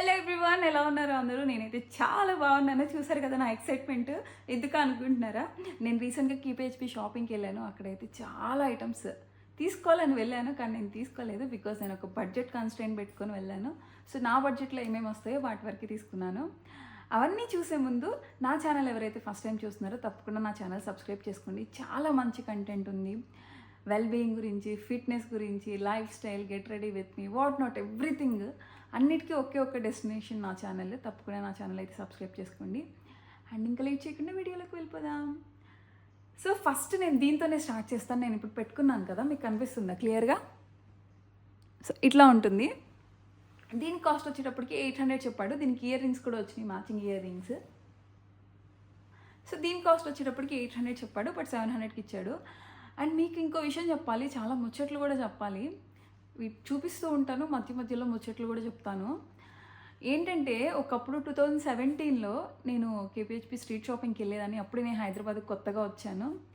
Hello everyone ఎలా ఉన్నారు అందరూ? నేనైతే చాలా బాగున్నాను. చూసారు కదా నా ఎక్సైట్మెంట్ ఎందుకు అనుకుంటున్నారా? నేను రీసెంట్గా కీపీహెచ్పి షాపింగ్కి వెళ్ళాను. అక్కడైతే చాలా ఐటమ్స్ తీసుకోవాలని వెళ్ళాను కానీ నేను తీసుకోలేదు బికాస్ నేను ఒక బడ్జెట్ కన్స్టెంట్ పెట్టుకొని వెళ్ళాను. సో నా బడ్జెట్లో ఏమేమి వస్తాయో వాటి వరకు తీసుకున్నాను. అవన్నీ చూసే ముందు నా ఛానల్ ఎవరైతే ఫస్ట్ టైం చూస్తున్నారో తప్పకుండా నా ఛానల్ సబ్స్క్రైబ్ చేసుకోండి. చాలా మంచి కంటెంట్ ఉంది. వెల్బీయింగ్ గురించి ఫిట్నెస్ గురించి lifestyle get ready with me what not everything అన్నిటికీ ఒకే ఒక్క డెస్టినేషన్ నా ఛానల్ తప్పకుండా నా ఛానల్ అయితే సబ్స్క్రైబ్ చేసుకోండి. అండ్ ఇంకా లేట్ చేయకుండా వీడియోలోకి వెళ్ళిపోదాం. సో ఫస్ట్ నేను దీంతోనే స్టార్ట్ చేస్తాను. నేను ఇప్పుడు పెట్టుకున్నాను కదా మీకు కనిపిస్తుందా క్లియర్గా సో ఇట్లా ఉంటుంది. దీని కాస్ట్ వచ్చేటప్పటికి ఎయిట్ హండ్రెడ్ చెప్పాడు. దీనికి ఇయర్ రింగ్స్ కూడా వచ్చినాయి మ్యాచింగ్ ఇయర్ రింగ్స్ సో దీని కాస్ట్ వచ్చేటప్పటికి ఎయిట్ హండ్రెడ్ చెప్పాడు బట్ సెవెన్ హండ్రెడ్కి ఇచ్చాడు. అండ్ మీకు ఇంకో విషయం చెప్పాలి చాలా ముచ్చట్లు కూడా చెప్పాలి. చూపిస్తూ ఉంటాను మధ్య మధ్యలో ముచ్చట్లు కూడా చెప్తాను. ఏంటంటే ఒకప్పుడు టూ థౌజండ్ సెవెంటీన్లో నేను కేపీహెచ్పి స్ట్రీట్ షాపింగ్కి వెళ్ళేదని అప్పుడు నేను హైదరాబాద్కి కొత్తగా వచ్చాను.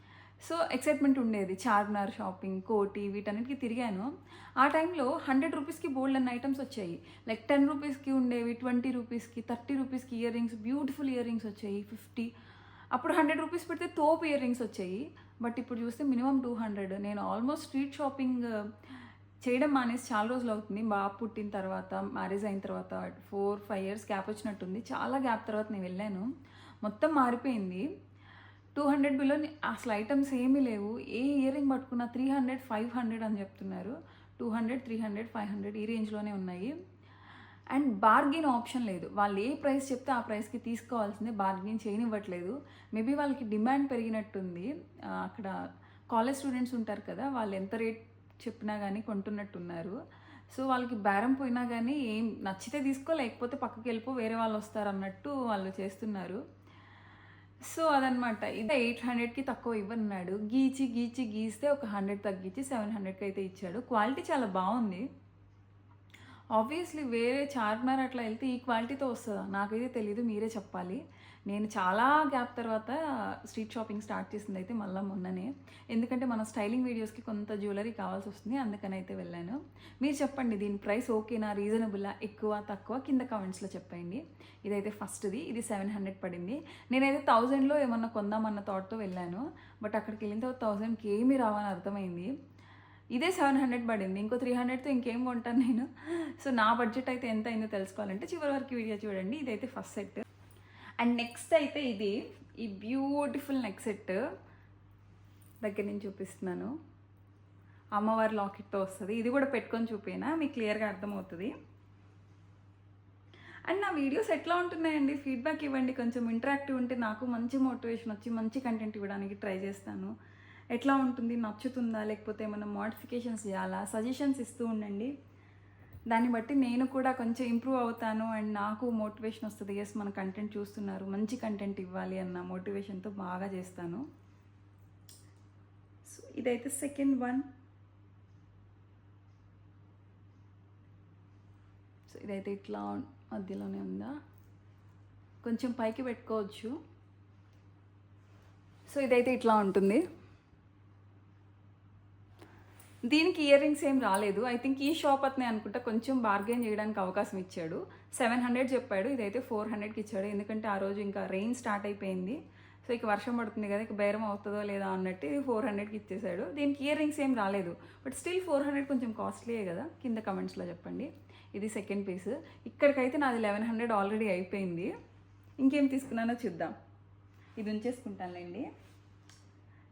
సో ఎక్సైట్మెంట్ ఉండేది. చార్మినార్ షాపింగ్ కోటి వీటన్నిటికీ తిరిగాను. ఆ టైంలో హండ్రెడ్ రూపీస్కి బోల్డ్ అన్న ఐటమ్స్ వచ్చాయి. లైక్ టెన్ రూపీస్కి ఉండేవి ట్వంటీ రూపీస్కి థర్టీ రూపీస్కి earrings beautiful earrings వచ్చాయి ఫిఫ్టీ. అప్పుడు హండ్రెడ్ రూపీస్ పెడితే తోపు ఇయర్ రింగ్స్ వచ్చాయి. బట్ ఇప్పుడు చూస్తే మినిమం టూ హండ్రెడ్. నేను ఆల్మోస్ట్ స్ట్రీట్ షాపింగ్ చేయడం మానేసి చాలా రోజులు అవుతుంది. బాగా పుట్టిన తర్వాత మ్యారేజ్ అయిన తర్వాత ఫోర్ ఫైవ్ ఇయర్స్ గ్యాప్ వచ్చినట్టుంది. చాలా గ్యాప్ తర్వాత నేను వెళ్ళాను. మొత్తం మారిపోయింది. టూ హండ్రెడ్ బిలో అసలు ఐటమ్స్ ఏమీ లేవు. ఏ ఇయర్ రింగ్ పట్టుకున్నా త్రీ హండ్రెడ్ ఫైవ్ హండ్రెడ్ అని చెప్తున్నారు. Two hundred three hundred five hundred ఈ రేంజ్లోనే ఉన్నాయి. అండ్ బార్గెన్ ఆప్షన్ లేదు. వాళ్ళు ఏ ప్రైస్ చెప్తే ఆ ప్రైస్కి తీసుకోవాల్సిందే. బార్గెన్ చేయనివ్వట్లేదు. మేబీ వాళ్ళకి డిమాండ్ పెరిగినట్టుంది. అక్కడ కాలేజ్ స్టూడెంట్స్ ఉంటారు కదా వాళ్ళు ఎంత రేట్ చెప్పినా కానీ కొంటున్నట్టున్నారు. సో వాళ్ళకి బేరం పోయినా కానీ ఏం నచ్చితే తీసుకో లేకపోతే పక్కకి వెళ్ళిపో వేరే వాళ్ళు వస్తారు అన్నట్టు వాళ్ళు చేస్తున్నారు. సో అదనమాట ఇది ఎయిట్ హండ్రెడ్కి తక్కువ ఇవ్వన్నాడు. గీచి గీచి గీస్తే ఒక హండ్రెడ్ తగ్గించి సెవెన్ హండ్రెడ్కి అయితే ఇచ్చాడు. క్వాలిటీ చాలా బాగుంది. ఆబ్వియస్లీ వేరే చార్మినార్ అట్లా వెళ్తే ఈ క్వాలిటీతో వస్తుందా? నాకైతే తెలియదు మీరే చెప్పాలి. నేను చాలా గ్యాప్ తర్వాత స్ట్రీట్ షాపింగ్ స్టార్ట్ చేసింది అయితే మళ్ళీ మొన్ననే. ఎందుకంటే మన స్టైలింగ్ వీడియోస్కి కొంత జ్యువెలరీ కావాల్సి వస్తుంది అందుకని అయితే వెళ్ళాను. మీరు చెప్పండి దీని ప్రైస్ ఓకేనా రీజనబుల్లా ఎక్కువ తక్కువ? కింద కామెంట్స్లో చెప్పండి ఇదైతే ఫస్ట్ది ఇది సెవెన్ హండ్రెడ్ పడింది. నేనైతే థౌజండ్లో ఏమన్నా కొందామన్న థాట్తో వెళ్ళాను. బట్ అక్కడికి వెళ్ళిన తర్వాత థౌజండ్కి ఏమీ రావని అర్థమైంది. ఇదే సెవెన్ హండ్రెడ్ పడింది. ఇంకో త్రీ హండ్రెడ్తో ఇంకేం కొంటాను నేను? సో నా బడ్జెట్ అయితే ఎంత అయిందో తెలుసుకోవాలంటే చివరి వరకు వీడియో చూడండి. ఇదైతే ఫస్ట్ సెట్. అండ్ నెక్స్ట్ అయితే ఇది ఈ బ్యూటిఫుల్ నెక్ సెట్ దగ్గర నుంచి చూపిస్తున్నాను. అమ్మవారి లాకెట్తో వస్తుంది. ఇది కూడా పెట్టుకొని చూపినా? మీకు క్లియర్గా అర్థమవుతుంది. అండ్ నా వీడియోస్ ఎట్లా ఉంటున్నాయండి? ఫీడ్బ్యాక్ ఇవ్వండి. కొంచెం ఇంటరాక్టివ్ ఉంటే నాకు మంచి మోటివేషన్ వచ్చి మంచి కంటెంట్ ఇవ్వడానికి ట్రై చేస్తాను. ఎట్లా ఉంటుంది? నచ్చుతుందా? లేకపోతే ఏమైనా మోడిఫికేషన్స్ చేయాలా? సజెషన్స్ ఇస్తూ ఉండండి. దాన్ని బట్టి నేను కూడా కొంచెం ఇంప్రూవ్ అవుతాను అండ్ నాకు మోటివేషన్ వస్తుంది. ఎస్ మన కంటెంట్ చూస్తున్నారు. మంచి కంటెంట్ ఇవ్వాలి అన్న మోటివేషన్తో బాగా చేస్తాను. సో ఇదైతే సెకండ్ వన్ సో ఇదైతే ఇట్లా మధ్యలోనే ఉందా? కొంచెం పైకి పెట్టుకోవచ్చు. సో ఇదైతే ఇట్లా ఉంటుంది. దీనికి ఇయర్ రింగ్స్ ఏం రాలేదు. ఐ థింక్ ఈ షాప్ అతనే అనుకుంటా కొంచెం బార్గెన్ చేయడానికి అవకాశం ఇచ్చాడు. సెవెన్ హండ్రెడ్ చెప్పాడు. ఇదైతే ఫోర్ హండ్రెడ్కి ఇచ్చాడు. ఎందుకంటే ఆ రోజు ఇంకా రెయిన్ స్టార్ట్ అయిపోయింది. సో ఇక వర్షం పడుతుంది కదా ఇక బేరం అవుతుందో లేదా అన్నట్టు ఇది ఫోర్ హండ్రెడ్కి ఇచ్చేసాడు. దీనికి ఇయర్ రింగ్స్ ఏం రాలేదు. బట్ స్టిల్ ఫోర్ హండ్రెడ్ కొంచెం కాస్ట్లీయే కదా. కింద కమెంట్స్లో చెప్పండి. ఇది సెకండ్ పీస్ ఇక్కడికైతే నాది లెవెన్ హండ్రెడ్ ఆల్రెడీ అయిపోయింది. ఇంకేం తీసుకున్నానో చూద్దాం. ఇది ఉంచేసుకుంటానులేండి.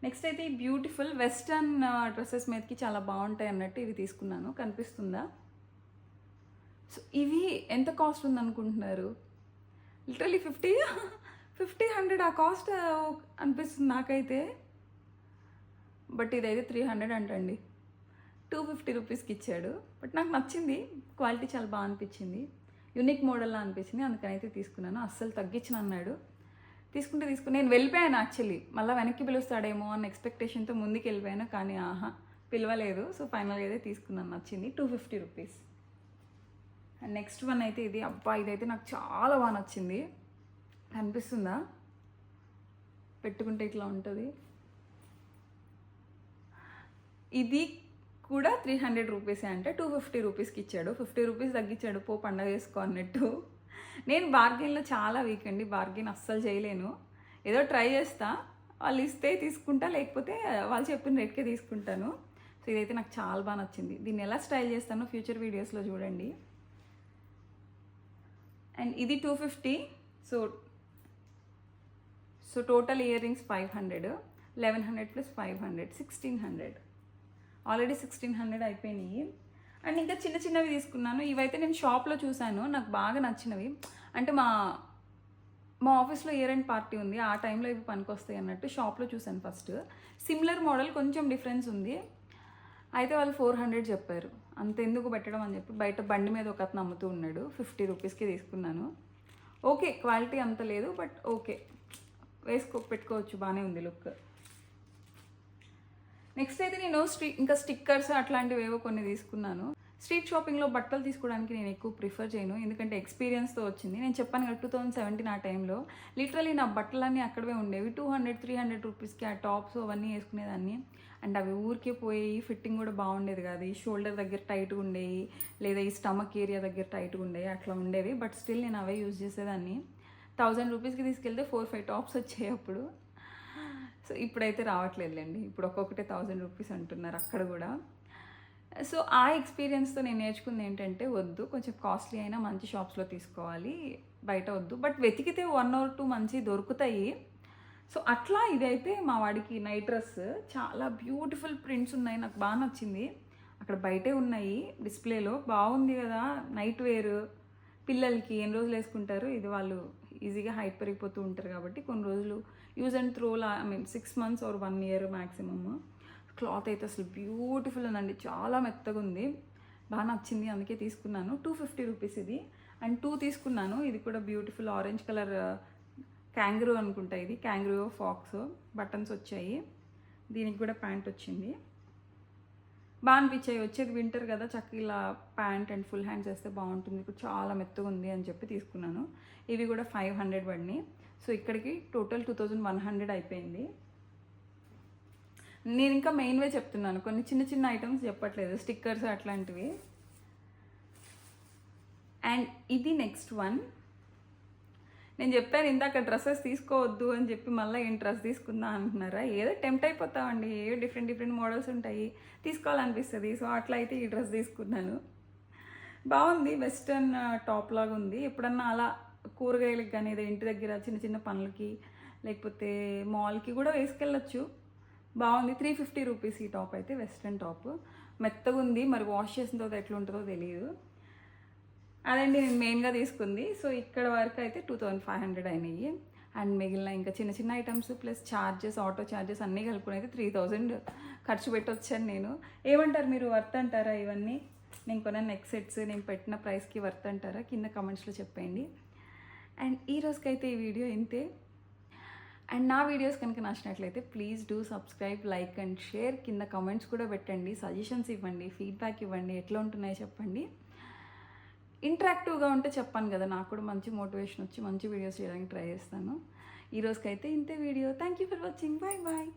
నెక్స్ట్ అయితే ఈ బ్యూటిఫుల్ వెస్టర్న్ డ్రెస్సెస్ మీదకి చాలా బాగుంటాయి అన్నట్టు ఇవి తీసుకున్నాను. కనిపిస్తుందా? సో ఇవి ఎంత కాస్ట్ ఉందనుకుంటున్నారు? లిటరలీ ఫిఫ్టీ ఫిఫ్టీ హండ్రెడ్ ఆ కాస్ట్ అనిపిస్తుంది నాకైతే. బట్ ఇదైతే త్రీ హండ్రెడ్ అంటండి. టూ ఫిఫ్టీ రూపీస్కి ఇచ్చాడు. బట్ నాకు నచ్చింది. క్వాలిటీ చాలా బాగా అనిపించింది. యూనిక్ మోడల్లా అనిపించింది. అందుకని అయితే తీసుకున్నాను. అస్సలు తగ్గించిన అన్నాడు తీసుకుంటే తీసుకుని నేను వెళ్ళిపోయాను యాక్చువల్లీ మళ్ళీ వెనక్కి పిలుస్తాడేమో అన్న ఎక్స్పెక్టేషన్తో ముందుకు వెళ్ళిపోయాను కానీ ఆహా పిలవలేదు. సో ఫైనల్గా అయితే తీసుకున్నాను. నచ్చింది. Two fifty rupees and next one అయితే ఇది. అబ్బా ఇదైతే నాకు చాలా బాగా నచ్చింది. అనిపిస్తుందా? పెట్టుకుంటే ఇట్లా ఉంటుంది. ఇది కూడా త్రీ హండ్రెడ్ రూపీసే అంటే టూ ఫిఫ్టీ రూపీస్కి ఇచ్చాడు. ఫిఫ్టీ రూపీస్ తగ్గించాడు. పో పండగ చేసుకో అన్నట్టు. నేను బార్గెన్లో చాలా వీక్ అండి బార్గెన్ అస్సలు చేయలేను. ఏదో ట్రై చేస్తా వాళ్ళు ఇస్తే తీసుకుంటా లేకపోతే వాళ్ళు చెప్పిన రేట్కే తీసుకుంటాను. సో ఇదైతే నాకు చాలా బాగా నచ్చింది. దీన్ని ఎలా స్టైల్ చేస్తానో ఫ్యూచర్ వీడియోస్లో చూడండి. అండ్ ఇది two fifty so so total earrings five hundred eleven hundred plus five hundred sixteen hundred. Already sixteen hundred అయిపోయినాయి. అండ్ ఇంకా చిన్న చిన్నవి తీసుకున్నాను. ఇవైతే నేను షాప్లో చూశాను. నాకు బాగా నచ్చినవి. అంటే మా మా ఆఫీస్లో ఇయర్ ఎండ్ పార్టీ ఉంది ఆ టైంలో ఇవి పనికొస్తాయి అన్నట్టు షాప్లో చూశాను ఫస్ట్ సిమిలర్ మోడల్ కొంచెం డిఫరెన్స్ ఉంది. అయితే వాళ్ళు ఫోర్ హండ్రెడ్ చెప్పారు. అంత ఎందుకు పెట్టడం అని చెప్పి బయట బండి మీద ఒక అతను అమ్ముతూ ఉన్నాడు. ఫిఫ్టీ రూపీస్కి తీసుకున్నాను. ఓకే క్వాలిటీ అంత లేదు బట్ ఓకే వేసుకో పెట్టుకోవచ్చు. బాగానే ఉంది లుక్ నెక్స్ట్ అయితే నేను స్ట్రీ ఇంకా స్టిక్కర్స్ అట్లాంటివి ఏవో కొన్ని తీసుకున్నాను. స్ట్రీట్ షాపింగ్లో బట్టలు తీసుకోవడానికి నేను ఎక్కువ ప్రిఫర్ చేయను. ఎందుకంటే ఎక్స్పీరియన్స్తో వచ్చింది. నేను చెప్పాను కదా టూ థౌజండ్ సెవెంటీన్ ఆ టైంలో లిటరలీ నా బట్టలన్నీ అక్కడే ఉండేవి. టూ హండ్రెడ్ త్రీ హండ్రెడ్ రూపీస్కి ఆ టాప్స్ అవన్నీ వేసుకునేదాన్ని. అండ్ అవి ఊరికే పోయి ఫిట్టింగ్ కూడా బాగుండేది కాదు. ఈ షోల్డర్ దగ్గర టైట్గా ఉండేవి లేదా ఈ స్టమక్ ఏరియా దగ్గర టైట్గా ఉండేవి అట్లా ఉండేవి. బట్ స్టిల్ నేను అవే యూజ్ చేసేదాన్ని. థౌజండ్ రూపీస్కి తీసుకెళ్తే ఫోర్ ఫైవ్ టాప్స్ వచ్చాయి అప్పుడు. సో ఇప్పుడైతే రావట్లేదులేండి. ఇప్పుడు ఒక్కొక్కటే థౌజండ్ రూపీస్ అంటున్నారు అక్కడ కూడా. సో ఆ ఎక్స్పీరియన్స్తో నేను నేర్చుకుంది ఏంటంటే వద్దు కొంచెం కాస్ట్లీ అయినా మంచి షాప్స్లో తీసుకోవాలి బయట వద్దు. బట్ వెతికితే వన్ ఆర్ టూ మంచి దొరుకుతాయి. సో అట్లా ఇదైతే మా వాడికి నైట్ డ్రెస్ చాలా బ్యూటిఫుల్ ప్రింట్స్ ఉన్నాయి. నాకు బాగా నచ్చింది. అక్కడ బయటే ఉన్నాయి డిస్ప్లేలో బాగుంది కదా నైట్ వేర్ పిల్లలకి ఎన్ని రోజులు వేసుకుంటారు? ఇది వాళ్ళు ఈజీగా హైట్ పెరిగిపోతూ ఉంటారు కాబట్టి కొన్ని రోజులు use and త్రోలా I mean six months or one year maximum cloth అయితే అసలు బ్యూటిఫుల్ ఉందండి చాలా మెత్తగా ఉంది. బాగా నచ్చింది. అందుకే తీసుకున్నాను. టూ ఫిఫ్టీ రూపీస్ ఇది. అండ్ టూ తీసుకున్నాను. ఇది కూడా బ్యూటిఫుల్ ఆరెంజ్ కలర్ క్యాంగ్రూ అనుకుంటా ఇది. క్యాంగ్రూ ఫాక్స్ బటన్స్ వచ్చాయి. దీనికి కూడా ప్యాంట్ వచ్చింది. బాగా అనిపించాయి. వచ్చేది వింటర్ కదా చక్కగా ఇలా ప్యాంట్ అండ్ ఫుల్ హ్యాండ్స్ వేస్తే బాగుంటుంది. ఇప్పుడు చాలా మెత్తగా ఉంది అని చెప్పి తీసుకున్నాను. ఇవి కూడా ఫైవ్ హండ్రెడ్ పడినాయి. సో ఇక్కడికి total two thousand one hundred అయిపోయింది. నేను ఇంకా మెయిన్వే చెప్తున్నాను. కొన్ని చిన్న చిన్న ఐటమ్స్ చెప్పట్లేదు. స్టిక్కర్స్ అట్లాంటివి. అండ్ ఇది నెక్స్ట్ వన్. నేను చెప్పాను ఇందాక డ్రెస్సెస్ తీసుకోవద్దు అని చెప్పి మళ్ళీ ఏం డ్రెస్ తీసుకుందా అంటున్నారా? ఏదో టెంప్ట్ అయిపోతామండి. ఏ డిఫరెంట్ డిఫరెంట్ మోడల్స్ ఉంటాయి. తీసుకోవాలనిపిస్తుంది. సో అట్లా అయితే ఈ డ్రెస్ తీసుకున్నాను. బాగుంది. వెస్ట్రన్ టాప్ లాగా ఉంది. ఎప్పుడన్నా అలా కూరగాయలకి కానీ ఏదో ఇంటి దగ్గర చిన్న చిన్న పనులకి లేకపోతే మాల్కి కూడా వేసుకెళ్ళచ్చు. బాగుంది. త్రీ ఫిఫ్టీ రూపీస్ ఈ టాప్ అయితే వెస్ట్రన్ టాప్. మెత్తగా ఉంది మరి వాష్ చేసిన తర్వాత ఎట్లుంటుందో తెలియదు అదండి నేను మెయిన్గా తీసుకుంది. సో ఇక్కడ వరకు అయితే టూ థౌజండ్ ఫైవ్ హండ్రెడ్ అయినాయి. అండ్ మిగిలిన ఇంకా చిన్న చిన్న items plus charges auto charges అన్నీ కలుపుకుని అయితే త్రీ థౌజండ్ ఖర్చు పెట్టొచ్చాను నేను. ఏమంటారు మీరు? వర్త్ అంటారా ఇవన్నీ? నేను కొన్న నెక్ సెట్స్ నేను పెట్టిన ప్రైస్కి వర్త్ అంటారా? కింద కమెంట్స్లో చెప్పండి అండ్ ఈ రోజుకైతే ఈ వీడియో ఇంతే. అండ్ నా వీడియోస్ కనుక నచ్చినట్లయితే please do subscribe like and share కింద కమెంట్స్ కూడా పెట్టండి సజెషన్స్ ఇవ్వండి ఫీడ్బ్యాక్ ఇవ్వండి ఎట్లా ఉంటున్నాయో చెప్పండి. ఇంటరాక్టివ్గా ఉంటే చెప్పాను కదా నాకు కూడా మంచి మోటివేషన్ వచ్చి మంచి వీడియోస్ చేయడానికి ట్రై చేస్తాను. ఈ రోజుకైతే ఇంతే video thank you for watching bye bye